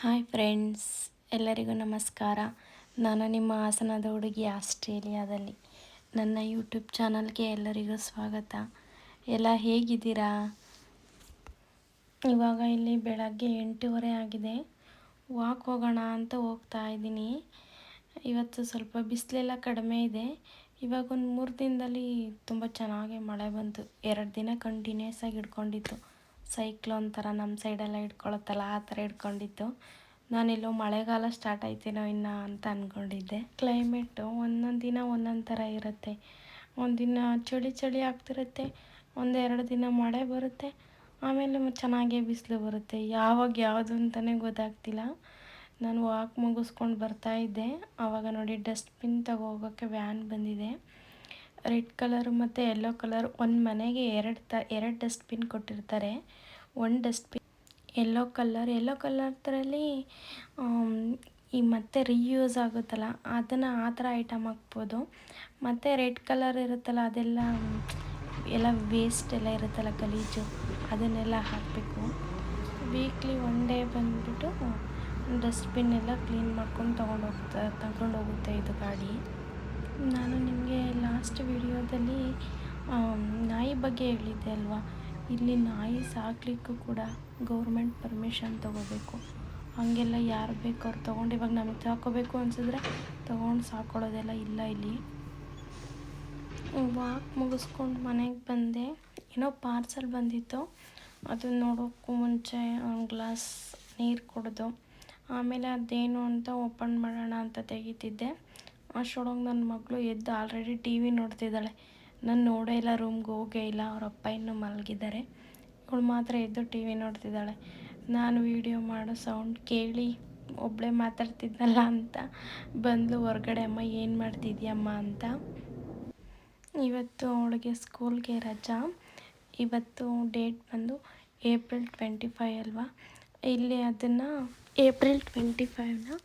Hi friends ಎಲ್ಲರಿಗೂ ನಮಸ್ಕಾರ. ನಾನು ನಿಮ್ಮ ಹಾಸನದ ಹುಡುಗಿ ಆಸ್ಟ್ರೇಲಿಯಾದಲ್ಲಿ. ನನ್ನ ಯೂಟ್ಯೂಬ್ ಚಾನಲ್ಗೆ ಎಲ್ಲರಿಗೂ ಸ್ವಾಗತ. ಎಲ್ಲ ಹೇಗಿದ್ದೀರಾ? ಇವಾಗ ಇಲ್ಲಿ ಬೆಳಗ್ಗೆ ಎಂಟೂವರೆ ಆಗಿದೆ. ವಾಕ್ ಹೋಗೋಣ ಅಂತ ಹೋಗ್ತಾ ಇದ್ದೀನಿ. ಇವತ್ತು ಸ್ವಲ್ಪ ಬಿಸಿಲೆಲ್ಲ ಕಡಿಮೆ ಇದೆ. ಇವಾಗ ಒಂದು ಮೂರು ದಿನದಲ್ಲಿ ತುಂಬ ಚೆನ್ನಾಗಿ ಮಳೆ ಬಂತು. ಎರಡು ದಿನ ಕಂಟಿನ್ಯೂಸ್ ಆಗಿ ಹಿಡ್ಕೊಂಡಿತ್ತು. ಸೈಕ್ಲೋನ್ ಥರ ನಮ್ಮ ಸೈಡೆಲ್ಲ ಇಟ್ಕೊಳತ್ತಲ್ಲ, ಆ ಥರ ಇಟ್ಕೊಂಡಿತ್ತು. ನಾನಿಲ್ಲೋ ಮಳೆಗಾಲ ಸ್ಟಾರ್ಟ್ ಆಯ್ತೇನೋ ಇನ್ನ ಅಂತ ಅಂದ್ಕೊಂಡಿದ್ದೆ ಕ್ಲೈಮೇಟು ಒಂದೊಂದು ದಿನ ಒಂದೊಂದು ಥರ ಇರುತ್ತೆ. ಒಂದಿನ ಚಳಿ ಚಳಿ ಆಗ್ತಿರುತ್ತೆ ಒಂದೆರಡು ದಿನ ಮಳೆ ಬರುತ್ತೆ, ಆಮೇಲೆ ಚೆನ್ನಾಗೇ ಬಿಸಿಲು ಬರುತ್ತೆ. ಯಾವಾಗ ಯಾವುದು ಅಂತಲೇ ಗೊತ್ತಾಗ್ತಿಲ್ಲ. ನಾನು ವಾಕ್ ಮುಗಿಸ್ಕೊಂಡು ಬರ್ತಾಯಿದ್ದೆ ಆವಾಗ ನೋಡಿ ಡಸ್ಟ್ಬಿನ್ ತಗೋಗೋಕ್ಕೆ ವ್ಯಾನ್ ಬಂದಿದೆ. ರೆಡ್ ಕಲರು ಮತ್ತು ಯೆಲ್ಲೋ ಕಲರ್ ಒಂದು ಮನೆಗೆ ಎರಡು ತ, ಎರಡು ಡಸ್ಟ್ಬಿನ್ ಕೊಟ್ಟಿರ್ತಾರೆ. ಒಂದು dustbin yellow colour yellow colour ಥರಲ್ಲಿ ಈ ಮತ್ತೆ ರೀಯೂಸ್ ಆಗುತ್ತಲ್ಲ, ಅದನ್ನು ಆ ಥರ ಐಟಮ್ ಹಾಕ್ಬೋದು. ಮತ್ತು ರೆಡ್ ಕಲರ್ ಇರುತ್ತಲ್ಲ, ಅದೆಲ್ಲ, ಎಲ್ಲ ವೇಸ್ಟ್ ಎಲ್ಲ ಇರುತ್ತಲ್ಲ ಗಲೀಜು, ಅದನ್ನೆಲ್ಲ ಹಾಕಬೇಕು. ವೀಕ್ಲಿ ಒನ್ ಡೇ ಬಂದುಬಿಟ್ಟು ಡಸ್ಟ್ಬಿನ್ ಎಲ್ಲ ಕ್ಲೀನ್ ಮಾಡ್ಕೊಂಡು ತೊಗೊಂಡೋಗ್ತಾ ತಗೊಂಡೋಗುತ್ತೆ ಇದು ಗಾಡಿ. ವಿಡಿಯೋದಲ್ಲಿ ನಾಯಿ ಬಗ್ಗೆ ಹೇಳಿದ್ದೆ ಅಲ್ವಾ? ಇಲ್ಲಿ ನಾಯಿ ಸಾಕಲಿಕ್ಕೂ ಕೂಡ ಗೌರ್ಮೆಂಟ್ ಪರ್ಮಿಷನ್ ತೊಗೋಬೇಕು. ಹಾಗೆಲ್ಲ ಯಾರು ಬೇಕು ಅವ್ರು ತೊಗೊಂಡು ಇವಾಗ ನಮಗೆ ಸಾಕೋಬೇಕು ಅನಿಸಿದ್ರೆ ತೊಗೊಂಡು ಸಾಕೊಳ್ಳೋದೆಲ್ಲ ಇಲ್ಲ ಇಲ್ಲಿ. ವಾಕ್ ಮುಗಿಸ್ಕೊಂಡು ಮನೆಗೆ ಬಂದೆ. ಏನೋ ಪಾರ್ಸಲ್ ಬಂದಿತ್ತು. ಅದನ್ನ ನೋಡೋಕ್ಕೂ ಮುಂಚೆ ಒಂದು ಗ್ಲಾಸ್ ನೀರು ಕುಡ್ದು, ಆಮೇಲೆ ಅದೇನು ಅಂತ ಓಪನ್ ಮಾಡೋಣ ಅಂತ ತೆಗಿತಿದ್ದೆ. ಅಷ್ಟರೊಳಗೆ ನನ್ನ ಮಗಳು ಎದ್ದು ಆಲ್ರೆಡಿ ಟಿ ವಿ ನೋಡ್ತಿದ್ದಾಳೆ. ನಾನು ನೋಡೇ ಇಲ್ಲ ರೂಮ್ಗೆ ಹೋಗೇ ಇಲ್ಲ, ಅವ್ರ ಅಪ್ಪ ಇನ್ನೂ ಮಲಗಿದ್ದಾರೆ. ಅವಳು ಮಾತ್ರ ಎದ್ದು ಟಿ ವಿ ನೋಡ್ತಿದ್ದಾಳೆ. ನಾನು ವೀಡಿಯೋ ಮಾಡೋ ಸೌಂಡ್ ಕೇಳಿ ಒಬ್ಬಳೇ ಮಾತಾಡ್ತಿದ್ನಲ್ಲ ಅಂತ ಬಂದು ಹೊರಗಡೆ, ಅಮ್ಮ, ಏನು ಮಾಡ್ತಿದ್ಯಮ್ಮ ಅಂತ. ಇವತ್ತು ಅವಳಿಗೆ ಸ್ಕೂಲ್ಗೆ ರಜಾ. ಇವತ್ತು ಡೇಟ್ ಬಂದು ಏಪ್ರಿಲ್ ಟ್ವೆಂಟಿ ಫೈ ಅಲ್ವಾ? ಇಲ್ಲಿ ಅದನ್ನು ಏಪ್ರಿಲ್ ಟ್ವೆಂಟಿ ಫೈವ್ನ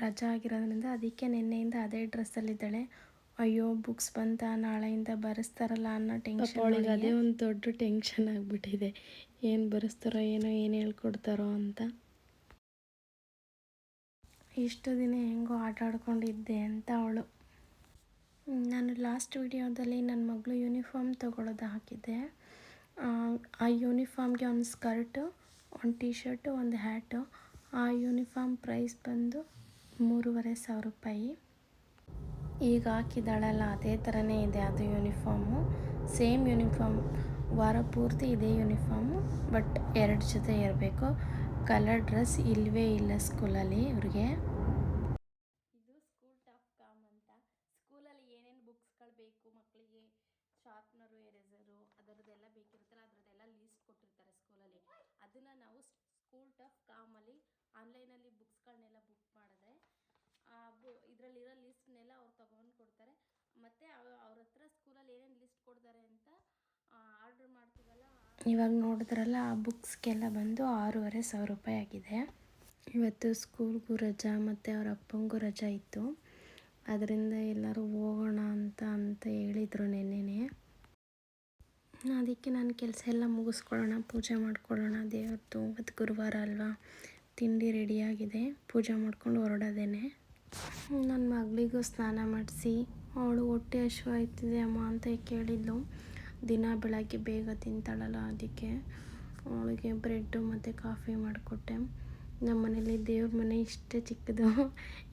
ರಜಾ ಆಗಿರೋದ್ರಿಂದ ಅದಕ್ಕೆ ನಿನ್ನೆಯಿಂದ ಅದೇ ಡ್ರೆಸ್ಸಲ್ಲಿದ್ದಾಳೆ. ಅಯ್ಯೋ ಬುಕ್ಸ್ ಬಂತ ನಾಳೆಯಿಂದ ಬರೆಸ್ತಾರಲ್ಲ ಅನ್ನೋ ಟೆನ್ಷನ್ ಅವಳಿಗೆ ಅದೇ ಒಂದು ದೊಡ್ಡ ಟೆನ್ಷನ್ ಆಗಿಬಿಟ್ಟಿದೆ. ಏನು ಬರೆಸ್ತಾರೋ ಏನೋ ಏನು ಹೇಳ್ಕೊಡ್ತಾರೋ ಅಂತ. ಇಷ್ಟು ದಿನ ಹೆಂಗೋ ಆಟ ಆಡ್ಕೊಂಡಿದ್ದೆ ಅಂತ ಅವಳು. ನಾನು ಲಾಸ್ಟ್ ವಿಡಿಯೋದಲ್ಲಿ ನನ್ನ ಮಗಳು ಯೂನಿಫಾರ್ಮ್ ತೊಗೊಳೋದು ಹಾಕಿದ್ದೆ. ಆ ಯೂನಿಫಾರ್ಮ್ಗೆ ಒಂದು ಸ್ಕರ್ಟು ಒಂದು ಟೀ ಶರ್ಟು ಒಂದು ಹ್ಯಾಟು ಆ ಯೂನಿಫಾರ್ಮ್ ಪ್ರೈಸ್ ಬಂದು ಮೂರುವರೆ ಸಾವಿರ ರೂಪಾಯಿ. ಈಗ ಹಾಕಿದ್ದಾಳಲ್ಲ, ಅದೇ ಥರನೇ ಇದೆ, ಅದು ಯೂನಿಫಾರ್ಮು. ಸೇಮ್ ಯೂನಿಫಾರ್ಮ್, ವಾರ ಪೂರ್ತಿ ಇದೇ ಯೂನಿಫಾರ್ಮು, ಬಟ್ ಎರಡು ಜೊತೆ ಇರಬೇಕು. ಕಲರ್, ಡ್ರೆಸ್ ಇಲ್ಲವೇ ಇಲ್ಲ ಸ್ಕೂಲಲ್ಲಿ ಇವ್ರಿಗೆ. ಇದು ಸ್ಕೂಲ್ ಟಾಪ್ ಕಾಮ್ ಅಂತ. ಸ್ಕೂಲಲ್ಲಿ ಏನೇನು ಬುಕ್ಸ್ಗಳು ಬೇಕು ಮಕ್ಕಳಿಗೆ ಶಾರ್ಪ್ನರು, ಎರೇಸರು, ಅದರದ್ದೆಲ್ಲ ಬೇಕಿರುತ್ತಲ್ಲ, ಅದರದ್ದೆಲ್ಲ ಲೀಸ್ಟ್ ಕೊಟ್ಟಿರ್ತಾರೆ ಸ್ಕೂಲಲ್ಲಿ. ಅದನ್ನು ನಾವು ಸ್ಕೂಲ್ ಟಾಪ್ ಕಾಮಲ್ಲಿ ಆನ್ಲೈನಲ್ಲಿ ಬುಕ್ಸ್ಗಳನ್ನೆಲ್ಲ ಬುಕ್ ಬು ಇದರಲ್ಲಿರೋ ಲಿಸ್ಟ್ನೆಲ್ಲ ಅವ್ರು ತೊಗೊಂಡು ಕೊಡ್ತಾರೆ. ಮತ್ತು ಅವ್ರ ಹತ್ರ ಸ್ಕೂಲಲ್ಲಿ ಏನೇನು ಲಿಸ್ಟ್ ಕೊಡ್ತಾರೆ ಅಂತ ಆರ್ಡ್ರ್ ಮಾಡ್ತೀವಲ್ಲ ಇವಾಗ ನೋಡಿದ್ರಲ್ಲ, ಆ ಬುಕ್ಸ್ಗೆಲ್ಲ ಬಂದು ಆರೂವರೆ ಸಾವಿರ ರೂಪಾಯಿ ಆಗಿದೆ. ಇವತ್ತು ಸ್ಕೂಲ್ಗೂ ರಜಾ ಮತ್ತು ಅವ್ರ ಅಪ್ಪಂಗೂ ರಜಾ ಇತ್ತು. ಅದರಿಂದ ಎಲ್ಲರೂ ಹೋಗೋಣ ಅಂತ ಅಂತ ಹೇಳಿದರು ನೆನ್ನೆನೇ. ಅದಕ್ಕೆ ನಾನು ಕೆಲಸ ಎಲ್ಲ ಮುಗಿಸ್ಕೊಳ್ಳೋಣ, ಪೂಜೆ ಮಾಡ್ಕೊಳ್ಳೋಣ. ದೇವ್ರದ್ದು ಇವತ್ತು ಗುರುವಾರ ಅಲ್ವಾ? ತಿಂಡಿ ರೆಡಿಯಾಗಿದೆ ಪೂಜೆ ಮಾಡ್ಕೊಂಡು ಹೊರಡೋದೇನೆ. ನನ್ನ ಮಗಳಿಗೂ ಸ್ನಾನ ಮಾಡಿಸಿ, ಅವಳು ಹೊಟ್ಟೆ ಆಯ್ತಿದೆ ಅಮ್ಮ ಅಂತ ಕೇಳಿದ್ಲು. ದಿನ ಬೆಳಗ್ಗೆ ಬೇಗ ತಿಂತಾಳಲ್ಲ ಅದಕ್ಕೆ ಅವಳಿಗೆ ಬ್ರೆಡ್ಡು ಮತ್ತು ಕಾಫಿ ಮಾಡಿಕೊಟ್ಟೆ. ನಮ್ಮ ಮನೇಲಿ ದೇವ್ರ ಮನೆ ಇಷ್ಟೇ ಚಿಕ್ಕದು.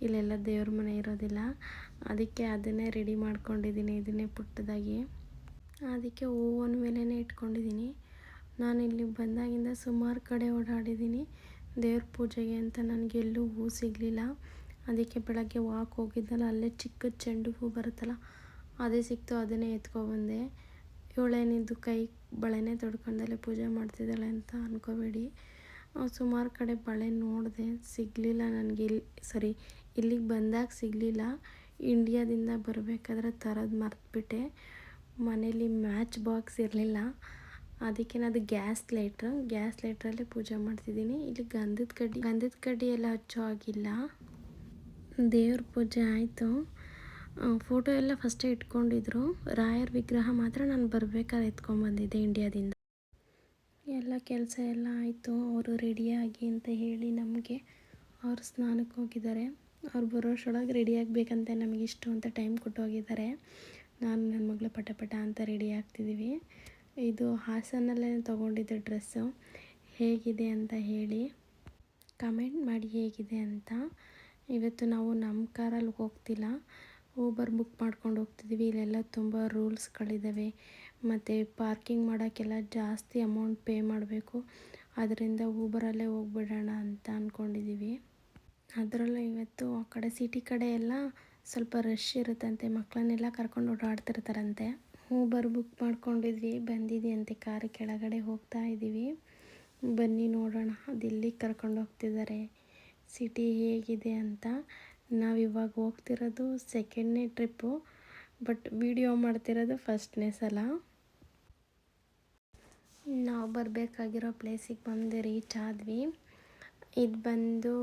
ಇಲ್ಲೆಲ್ಲ ದೇವ್ರ ಮನೆ ಇರೋದಿಲ್ಲ. ಅದಕ್ಕೆ ಅದನ್ನೇ ರೆಡಿ ಮಾಡ್ಕೊಂಡಿದ್ದೀನಿ, ಇದನ್ನೇ ಪುಟ್ಟದಾಗಿ. ಅದಕ್ಕೆ ಹೂವನ ಮೇಲೇ ಇಟ್ಕೊಂಡಿದ್ದೀನಿ. ನಾನು ಇಲ್ಲಿ ಬಂದಾಗಿಂದ ಸುಮಾರು ಕಡೆ ಓಡಾಡಿದ್ದೀನಿ. ದೇವ್ರ ಪೂಜೆಗೆ ಅಂತ ನನಗೆಲ್ಲೂ ಹೂ ಸಿಗಲಿಲ್ಲ. ಅದಕ್ಕೆ ಬೆಳಗ್ಗೆ ವಾಕ್ ಹೋಗಿದ್ದಲ್ಲ, ಅಲ್ಲೇ ಚಿಕ್ಕ ಚೆಂಡು ಹೂ ಬರುತ್ತಲ್ಲ, ಅದೇ ಸಿಕ್ತು, ಅದನ್ನೇ ಎತ್ಕೊಬಂದೆ ಇವಳೇನಿದ್ದು ಕೈ ಬಳೆನೇ ತೊಡ್ಕೊಂಡಲ್ಲೇ ಪೂಜೆ ಮಾಡ್ತಿದ್ದಾಳೆ ಅಂತ ಅಂದ್ಕೋಬೇಡಿ ಸುಮಾರು ಕಡೆ ಬಳೆ ನೋಡಿದೆ, ಸಿಗಲಿಲ್ಲ ನನಗೆ ಇಲ್ಲಿ ಸರಿ, ಇಲ್ಲಿಗೆ ಬಂದಾಗ ಸಿಗಲಿಲ್ಲ. ಇಂಡಿಯಾದಿಂದ ಬರಬೇಕಾದ್ರೆ ತರೋದು ಮರ್ತುಬಿಟ್ಟೆ. ಮನೇಲಿ ಮ್ಯಾಚ್ ಬಾಕ್ಸ್ ಇರಲಿಲ್ಲ. ಅದಕ್ಕೆ ಅದು ಗ್ಯಾಸ್ ಲೈಟ್ರ್, ಗ್ಯಾಸ್ ಲೈಟ್ರಲ್ಲೇ ಪೂಜೆ ಮಾಡ್ತಿದ್ದೀನಿ. ಇಲ್ಲಿ ಗಂಧದ ಕಡ್ಡಿ ಗಂಧದ ಕಡ್ಡಿ ಎಲ್ಲ ಹಚ್ಚೋ ಆಗಿಲ್ಲ ದೇವ್ರ ಪೂಜೆ ಆಯಿತು. ಫೋಟೋ ಎಲ್ಲ ಫಸ್ಟೇ ಇಟ್ಕೊಂಡಿದ್ರು. ರಾಯರ್ ವಿಗ್ರಹ ಮಾತ್ರ ನಾನು ಬರಬೇಕಾದ್ರೆ ಎತ್ಕೊಂಬಂದಿದ್ದೆ ಇಂಡಿಯಾದಿಂದ ಎಲ್ಲ ಕೆಲಸ ಎಲ್ಲ ಆಯಿತು. ಅವರು ರೆಡಿಯಾಗಿ ಅಂತ ಹೇಳಿ ನಮಗೆ ಅವ್ರು ಸ್ನಾನಕ್ಕೆ ಹೋಗಿದ್ದಾರೆ. ಅವ್ರು ಬರೋಷ್ಟೊಳಗೆ ರೆಡಿ ಆಗಬೇಕಂತ ನಮಗೆ ಇಷ್ಟು ಅಂತ ಟೈಮ್ ಕೊಟ್ಟು ಹೋಗಿದ್ದಾರೆ. ನಾನು ನನ್ನ ಮಗಳು ಪಟ ಪಟ ಅಂತ ರೆಡಿ ಆಗ್ತಿದ್ದೀವಿ ಇದು ಹಾಸನಲ್ಲೇ ತೊಗೊಂಡಿದ್ದೆ ಡ್ರೆಸ್ಸು ಹೇಗಿದೆ ಅಂತ ಹೇಳಿ ಕಮೆಂಟ್ ಮಾಡಿ ಹೇಗಿದೆ ಅಂತ. ಇವತ್ತು ನಾವು ನಮ್ಮ ಕಾರಲ್ಲಿ ಹೋಗ್ತಿಲ್ಲ. ಊಬರ್ ಬುಕ್ ಮಾಡ್ಕೊಂಡು ಹೋಗ್ತಿದ್ದೀವಿ ಇಲ್ಲೆಲ್ಲ ತುಂಬ ರೂಲ್ಸ್ಗಳಿದ್ದಾವೆ ಮತ್ತು ಪಾರ್ಕಿಂಗ್ ಮಾಡೋಕ್ಕೆಲ್ಲ ಜಾಸ್ತಿ ಅಮೌಂಟ್ ಪೇ ಮಾಡಬೇಕು. ಅದರಿಂದ ಊಬರಲ್ಲೇ ಹೋಗ್ಬಿಡೋಣ ಅಂತ ಅಂದ್ಕೊಂಡಿದ್ದೀವಿ ಅದರಲ್ಲೂ ಇವತ್ತು ಆ ಕಡೆ ಸಿಟಿ ಕಡೆ ಎಲ್ಲ ಸ್ವಲ್ಪ ರಶ್ ಇರುತ್ತಂತೆ. ಮಕ್ಕಳನ್ನೆಲ್ಲ ಕರ್ಕೊಂಡು ಓಡಾಡ್ತಿರ್ತಾರಂತೆ. ಊಬರ್ ಬುಕ್ ಮಾಡ್ಕೊಂಡಿದ್ವಿ. ಬಂದಿದ್ವಿ ಅಂತೆ. ಕಾರ್ ಕೆಳಗಡೆ ಹೋಗ್ತಾ ಇದ್ದೀವಿ ಬನ್ನಿ ನೋಡೋಣ. ಅದು ಎಲ್ಲಿಗೆ ಕರ್ಕೊಂಡು ಹೋಗ್ತಿದ್ದಾರೆ. ಸಿಟಿ ಹೇಗಿದೆ ಅಂತ ನಾವಿವಾಗ ಹೋಗ್ತಿರೋದು ಸೆಕೆಂಡ್ನೇ ಟ್ರಿಪ್ಪು ಬಟ್ ವಿಡಿಯೋ ಮಾಡ್ತಿರೋದು ಫಸ್ಟ್ನೇ ಸಲ. ನಾವು ಬರಬೇಕಾಗಿರೋ ಪ್ಲೇಸಿಗೆ ಬಂದು ರೀಚ್ ಆದ್ವಿ. ಇದು ಬಂದು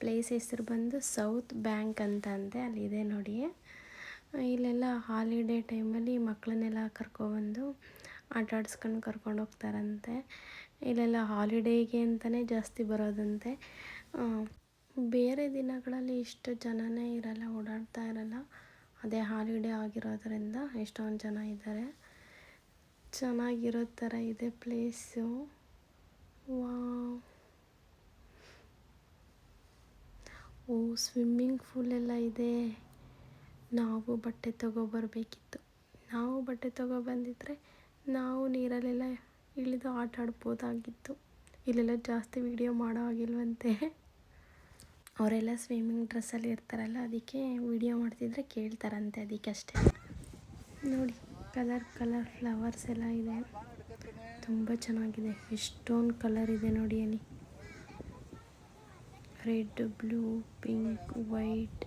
ಪ್ಲೇಸ್ ಹೆಸರು ಬಂದು ಸೌತ್ ಬ್ಯಾಂಕ್ ಅಂತ ಅಂದೆ ಅಲ್ಲಿದೆ ನೋಡಿ. ಇಲ್ಲೆಲ್ಲ ಹಾಲಿಡೇ ಟೈಮಲ್ಲಿ ಮಕ್ಕಳನ್ನೆಲ್ಲ ಕರ್ಕೊಬಂದು ಆಟ ಆಡಿಸ್ಕೊಂಡು ಕರ್ಕೊಂಡು ಹೋಗ್ತಾರಂತೆ. ಇಲ್ಲೆಲ್ಲ ಹಾಲಿಡೇಗೆ ಅಂತಲೇ ಜಾಸ್ತಿ ಬರೋದಂತೆ. ಬೇರೆ ದಿನಗಳಲ್ಲಿ ಇಷ್ಟು ಜನನೇ ಇರಲ್ಲ, ಓಡಾಡ್ತಾ ಇರಲ್ಲ. ಅದೇ ಹಾಲಿಡೇ ಆಗಿರೋದ್ರಿಂದ ಎಷ್ಟೊಂದು ಜನ ಇದ್ದಾರೆ. ಚೆನ್ನಾಗಿರೋ ಥರ ಇದೆ place. Wow. Oh, swimming pool ಎಲ್ಲ ಇದೆ. ನಾವು ಬಟ್ಟೆ ತಗೊಬರ್ಬೇಕಿತ್ತು ನಾವು ಬಟ್ಟೆ ತಗೊಬಂದಿದ್ರೆ ನಾವು ನೀರಲ್ಲೆಲ್ಲ ಇಳಿದು ಆಟ ಆಡ್ಬೋದಾಗಿತ್ತು. ಇಲ್ಲೆಲ್ಲ ಜಾಸ್ತಿ ವಿಡಿಯೋ ಮಾಡೋ ಆಗಿಲ್ವಂತೆ ಅವರೆಲ್ಲ ಸ್ವಿಮ್ಮಿಂಗ್ ಡ್ರೆಸ್ಸಲ್ಲಿ ಇರ್ತಾರಲ್ಲ, ಅದಕ್ಕೆ ವಿಡಿಯೋ ಮಾಡ್ತಿದ್ರೆ ಕೇಳ್ತಾರಂತೆ ಅದಕ್ಕೆ ಅಷ್ಟೇ ನೋಡಿ ಕಲರ್ ಕಲರ್ ಫ್ಲವರ್ಸ್ ಎಲ್ಲ ಇದೆ. ತುಂಬ ಚೆನ್ನಾಗಿದೆ. ಎಷ್ಟೊಂದು ಕಲರ್ ಇದೆ ನೋಡಿ ಅಲ್ಲಿ. Red blue pink white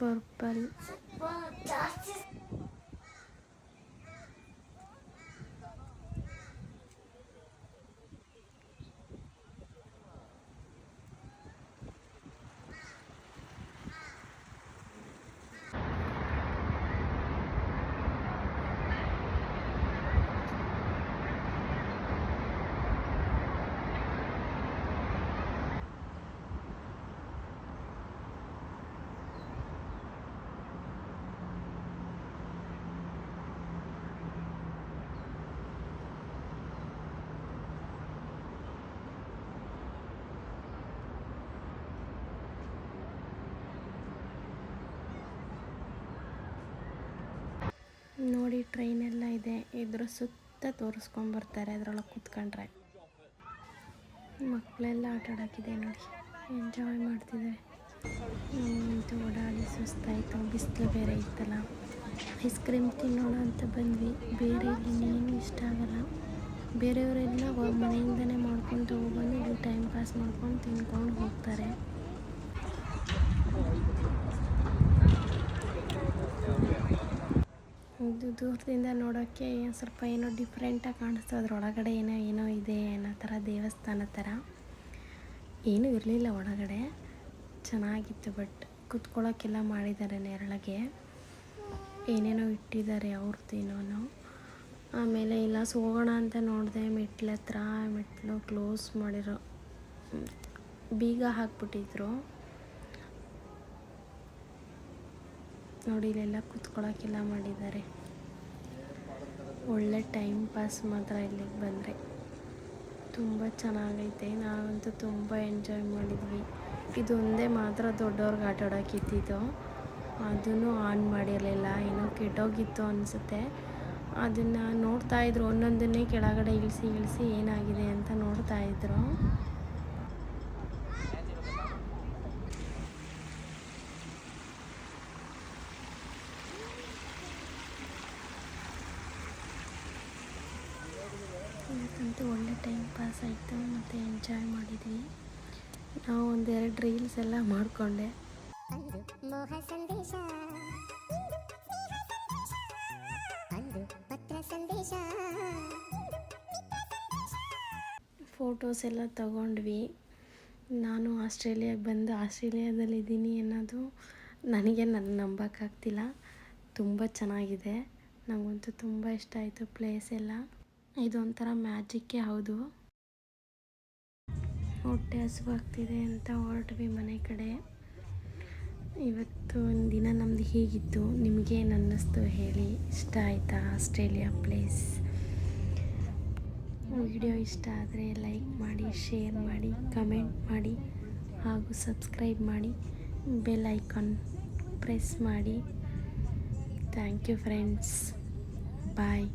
purple ನೋಡಿ ಟ್ರೈನ್ ಎಲ್ಲ ಇದೆ. ಇದ್ರ ಸುತ್ತ ತೋರಿಸ್ಕೊಂಬರ್ತಾರೆ ಅದರೊಳಗೆ ಕೂತ್ಕೊಂಡ್ರೆ. ಮಕ್ಕಳೆಲ್ಲ ಆಟ ಆಡೋಕ್ಕಿದೆ ನೋಡಿ. ಎಂಜಾಯ್ ಮಾಡ್ತಿದ್ದಾರೆ. ಅಂತೂ ಓಡಾಡಿ ಸುಸ್ತಾಯಿತು. ಬಿಸಿಲು ಬೇರೆ ಇತ್ತಲ್ಲ. ಐಸ್ ಕ್ರೀಮ್ ತಿನ್ನೋಣ ಅಂತ ಬಂದ್ವಿ. ಬೇರೆ ಇನ್ನೇನು ಇಷ್ಟ ಆಗಲ್ಲ. ಬೇರೆಯವರೆಲ್ಲ ಮನೆಯಿಂದನೇ ಮಾಡ್ಕೊಂಡು ತೊಗೊಬಂದು ಇಲ್ಲಿ ಟೈಮ್ ಪಾಸ್ ಮಾಡ್ಕೊಂಡು ತಿನ್ಕೊಂಡು ಹೋಗ್ತಾರೆ ಇದು ದೂರದಿಂದ ನೋಡೋಕ್ಕೆ ಏನು ಸ್ವಲ್ಪ ಏನೋ ಡಿಫ್ರೆಂಟಾಗಿ ಕಾಣಿಸ್ತು. ಅದರೊಳಗಡೆ ಏನೋ ಏನೋ ಇದೆ ಅನ್ನೋ ಥರ ದೇವಸ್ಥಾನ ಥರ. ಏನೂ ಇರಲಿಲ್ಲ ಒಳಗಡೆ. ಚೆನ್ನಾಗಿತ್ತು ಬಟ್ ಕುತ್ಕೊಳ್ಳೋಕ್ಕೆಲ್ಲ ಮಾಡಿದ್ದಾರೆ ನೆರಳಿಗೆ. ಏನೇನೋ ಇಟ್ಟಿದ್ದಾರೆ ಅವ್ರದ್ದು ಏನೋ ಆಮೇಲೆ ಇಲ್ಲ ಹೋಗೋಣ ಅಂತ ನೋಡಿದೆ, ಮೆಟ್ಲ ಹತ್ರ, ಮೆಟ್ಲು ಕ್ಲೋಸ್ ಮಾಡಿರೋ, ಬೀಗ ಹಾಕ್ಬಿಟ್ಟಿದ್ರು. ನೋಡಿ, ಇಲ್ಲೆಲ್ಲ ಕುತ್ಕೊಳ್ಳೋಕ್ಕೆಲ್ಲ ಮಾಡಿದ್ದಾರೆ. ಒಳ್ಳೆ ಟೈಮ್ ಪಾಸ್ ಮಾತ್ರ ಇಲ್ಲಿಗೆ ಬಂದರೆ ತುಂಬ ಚೆನ್ನಾಗೈತೆ. ನಾವಂತೂ ತುಂಬ ಎಂಜಾಯ್ ಮಾಡಿದ್ವಿ. ಇದೊಂದೇ ಮಾತ್ರ ದೊಡ್ಡವ್ರಿಗೆ ಆಟ ಆಡೋಕ್ಕಿತ್ತಿತ್ತು ಅದನ್ನು ಆನ್ ಮಾಡಿರಲಿಲ್ಲ. ಏನೋ ಕೆಟ್ಟೋಗಿತ್ತು ಅನಿಸುತ್ತೆ. ಅದನ್ನು ನೋಡ್ತಾಯಿದ್ರು ಒಂದೊಂದನ್ನೇ ಕೆಳಗಡೆ ಇಳಿಸಿ ಇಳಿಸಿ ಏನಾಗಿದೆ ಅಂತ ನೋಡ್ತಾ ಇವತ್ತಂತೂ ಒಳ್ಳೆ ಟೈಮ್ ಪಾಸ್ ಆಯಿತು ಮತ್ತು ಎಂಜಾಯ್ ಮಾಡಿದ್ವಿ. ನಾವು ಒಂದೆರಡು ರೀಲ್ಸ್ ಎಲ್ಲ ಮಾಡಿಕೊಂಡೆ. ಫೋಟೋಸ್ ಎಲ್ಲ ತಗೊಂಡ್ವಿ. ನಾನು ಆಸ್ಟ್ರೇಲಿಯಾಗೆ ಬಂದು ಆಸ್ಟ್ರೇಲಿಯಾದಲ್ಲಿದ್ದೀನಿ ಅನ್ನೋದು ನನಗೆ ನನ್ನ ನಂಬೋಕ್ಕಾಗ್ತಿಲ್ಲ ತುಂಬ ಚೆನ್ನಾಗಿದೆ. ನನಗಂತೂ ತುಂಬ ಇಷ್ಟ ಆಯಿತು ಪ್ಲೇಸ್ ಎಲ್ಲ. ಇದೊಂಥರ ಮ್ಯಾಜಿಕ್ಕೇ ಹೌದು. ಹೊಟ್ಟೆ ಹಸುವಾಗ್ತಿದೆ ಅಂತ ಹೊರಟ್ವಿ ಮನೆ ಕಡೆ. ಇವತ್ತು ಒಂದು ದಿನ ನಮ್ಮದು ಹೀಗಿತ್ತು. ನಿಮಗೆ ನನ್ನಸ್ತು ಹೇಳಿ. ಇಷ್ಟ ಆಯಿತಾ? Australia place. ವಿಡಿಯೋ ಇಷ್ಟ ಆದರೆ ಲೈಕ್ ಮಾಡಿ, ಶೇರ್ ಮಾಡಿ, ಕಮೆಂಟ್ ಮಾಡಿ ಹಾಗೂ ಸಬ್ಸ್ಕ್ರೈಬ್ ಮಾಡಿ. ಬೆಲ್ ಐಕಾನ್ ಪ್ರೆಸ್ ಮಾಡಿ. Thank you friends. ಬಾಯ್.